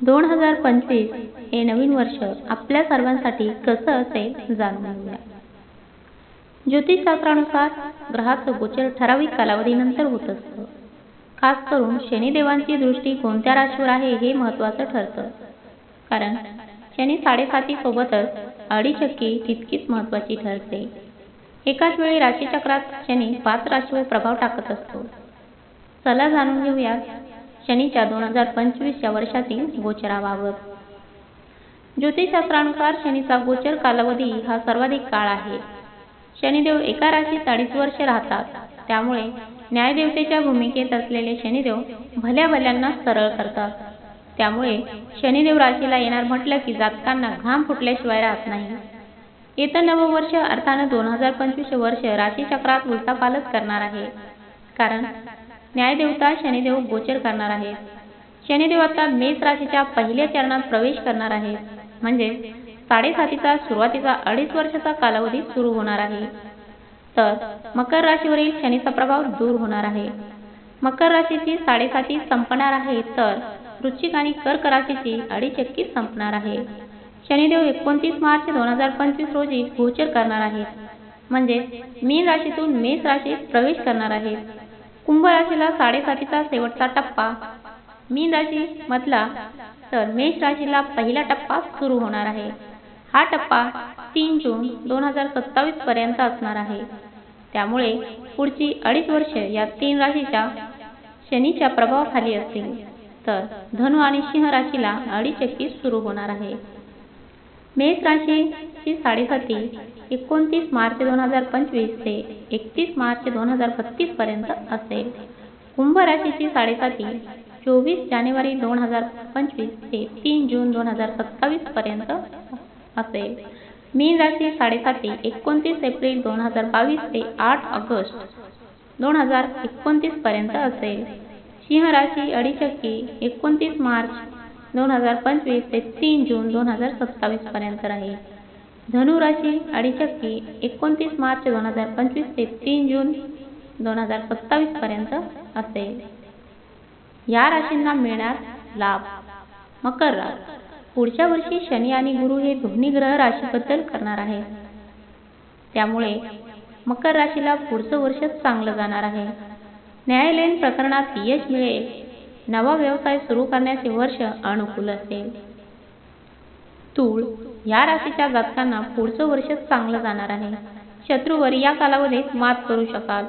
दोन हजार पंचवीस हे नवीन वर्ष आपल्या सर्वांसाठी कसं असेल जाणून घेऊया. ज्योतिषशास्त्रानुसार ग्रहाचं गोचर ठराविक कालावधीनंतर होत असतं. खास करून शनिदेवांची दृष्टी कोणत्या राशीवर आहे हे महत्वाचं ठरतं. कारण शनी साडेसाती सोबतच अडीचक्की तितकीच महत्वाची ठरते. एकाच वेळी राशीचक्रात शनी पाच राशीवर प्रभाव टाकत असतो. चला जाणून घेऊयात शनीच्या दोन हजार पंचवीस या वर्षातील गोचराबाबत ज्योतिषशास्त्रानुसार शनीचा गोचर कालावधी हा सर्वाधिक काळ आहे. शनिदेव एका राशीत अडीच वर्ष राहतात. त्यामुळे न्यायदेवतेच्या भूमिकेत असलेले शनिदेव भल्या भल्यांना सरळ करतात. त्यामुळे शनिदेव राशीला येणार म्हटलं की जातकांना घाम फुटल्याशिवाय राहत नाही. येतं नवं वर्ष अर्थानं दोन हजार पंचवीस वर्ष राशीचक्रात उलटापालट करणार आहे. कारण न्यायदेवता शनिदेव गोचर करणार आहेत. शनिदेव आता मेष राशीच्या पहिल्या चरणात प्रवेश करणार आहेत. म्हणजे साडेसातीचा सुरुवातीचा अडीच वर्षाचा कालावधी सुरू होणार आहे. तर मकर राशीवरील शनीचा प्रभाव दूर होणार आहे. मकर राशीची साडेसाती संपणार आहे तर वृश्चिक आणि कर्क राशीची अडीचक्की संपणार आहे. शनिदेव एकोणतीस मार्च दोन हजार पंचवीस रोजी गोचर करणार आहेत. म्हणजे मीन राशीतून मेष राशीत प्रवेश करणार आहेत. कुंभ राशीला साडेसातीचा शेवटचा टप्पा. मीन राशी मधला तर मेष राशीला पहिला टप्पा सुरू होणार आहे. हा टप्पा तीन जून दोन हजार सत्तावीस पर्यंत असणार आहे. त्यामुळे पुढची अडीच वर्ष या तीन राशीच्या शनीच्या प्रभावाखाली असतील. तर धनु आणि सिंह राशीला अडीचक्की सुरू होणार आहे. मेष राशीची साडेसाती एकोणतीस मार्च दोन हजार पंचवीस ते एकतीस मार्च दोन हजार बत्तीस पर्यंत असेल. कुंभ राशीची साडेसाती चोवीस जानेवारी दोन हजार पंचवीस ते तीन जून दोन हजार सत्तावीस पर्यंत असेल. मीन राशी साडेसाती एकोणतीस एप्रिल दोन हजार बावीस ते आठ ऑगस्ट दोन हजार एकोणतीस पर्यंत असेल. सिंह राशी अडीचक्की एकोणतीस मार्च दोन हजार पंचवीस ते तीन जून दोन हजार सत्तावीस पर्यंत राहील. धनु राशी अडीचक्की एकोणतीस मार्च दोन हजार पंचवीस ते तीन जून दोन हजार सत्तावीस पर्यंत असेल. या राशींना मिळणार लाभ. मकर रास पुढच्या वर्षी शनी आणि गुरु हे दोन्ही ग्रह राशीबद्दल करणार आहे त्यामुळे मकर राशीला पुढचं वर्ष चांगलं जाणार आहे. न्यायालयीन प्रकरणात यश मिळेल. नवा व्यवसाय सुरू करण्याचे वर्ष अनुकूल असेल. तूळ या राशीच्या जातकांना पुढचं वर्ष चांगलं जाणार आहे. शत्रूवर या कालावधीत मात करू शकाल.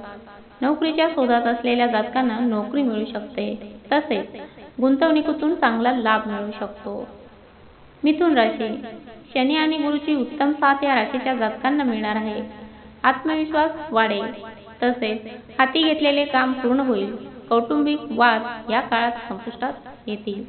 नोकरीच्या शोधात असलेल्या जातकांना नोकरी मिळू शकते. तसेच गुंतवणुकीतून चांगला लाभ मिळू शकतो. मिथुन राशी शनी आणि गुरुची उत्तम साथ या राशीच्या जातकांना मिळणार आहे. आत्मविश्वास वाढेल. तसेच हाती घेतलेले काम पूर्ण होईल. कौटुंबिक वाद या काळात संपुष्टात येतील.